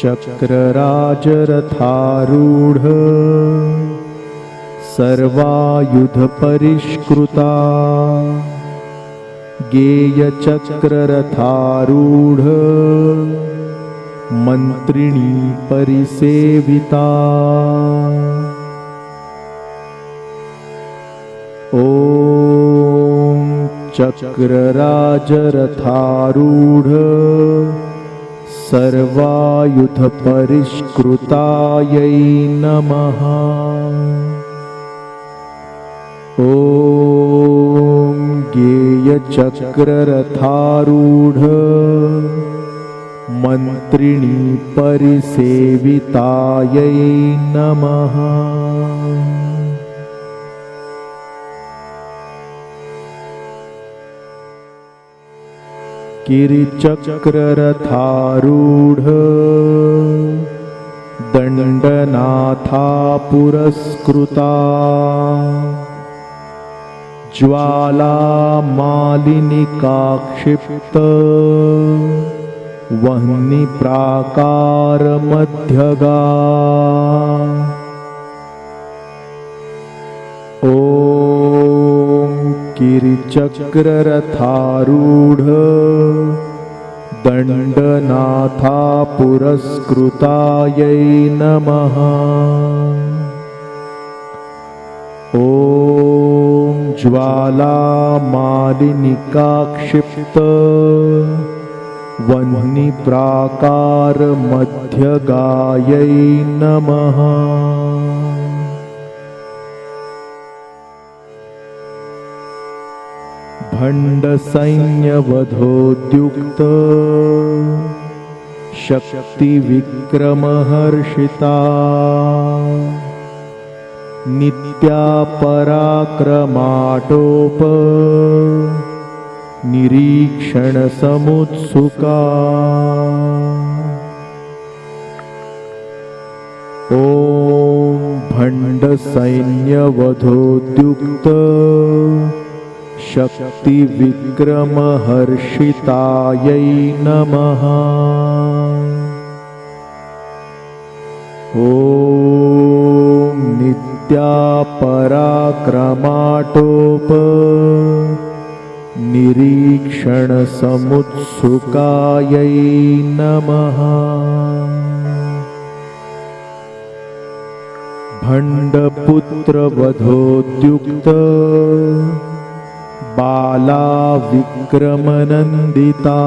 चक्रराजरथारूढ। सर्वायुधपरिष्कृता। गेयचक्ररथारूढ। मन्त्रिणी परिसेविता। ॐ चक्रराजरथारूढ सर्वायुधपरिष्कृतायै नमः। ॐ गेयचक्ररथारूढ मन्त्रिणी परिसेवितायै नमः गिरिचक्ररथारूढ। दण्डनाथा पुरस्कृता ज्वालामालिनिकाक्षिप्त। वह्निप्राकारमध्यगा गिरिचक्ररथारूढ। दण्डनाथा पुरस्कृतायै नमः। ॐ ज्वालामालिनिकाक्षिप्त वह्निप्राकारमध्यगायै नमः भण्डसैन्यवधोद्युक्त। शक्तिविक्रमहर्षिता। नित्या पराक्रमाटोप निरीक्षणसमुत्सुका। ॐ भण्डसैन्यवधोद्युक्त शक्तिविक्रमहर्षितायै नमः। ॐ नित्या पराक्रमाटोप निरीक्षणसमुत्सुकायै नमः। भण्डपुत्रवधोद्युक्त बाला विक्रमनन्दिता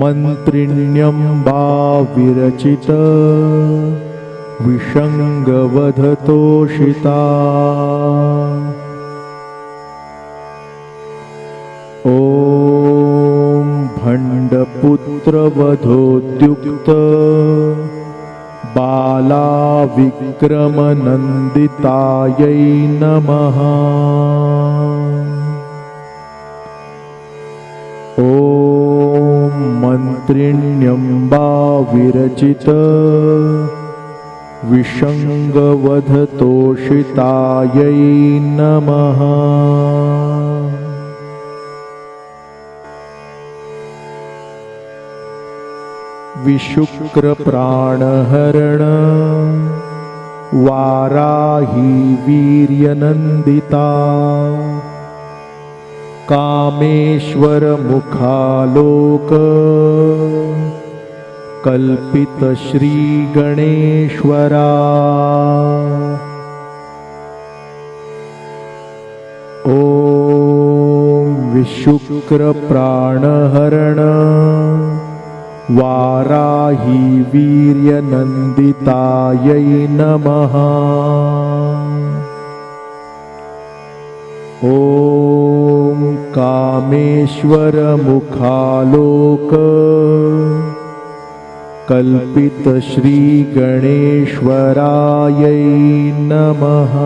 मन्त्रिण्यम्बा विरचित विषङ्गवधतोषिता। ॐ भण्डपुत्रवधोद्युक्त बाला विक्रमनन्दितायै नमः। ॐ मन्त्रिण्यम्बा विरचित विषङ्गवधतोषितायै नमः विशुक्रप्राणहरण। वाराही वीर्यनन्दिता। कामेश्वरमुखालोक। कल्पितश्रीगणेश्वरा। ॐ विशुक्रप्राणहरण वाराही वीर्यनन्दितायै नमः। ॐ कामेश्वरमुखालोक कल्पितश्रीगणेश्वरायै नमः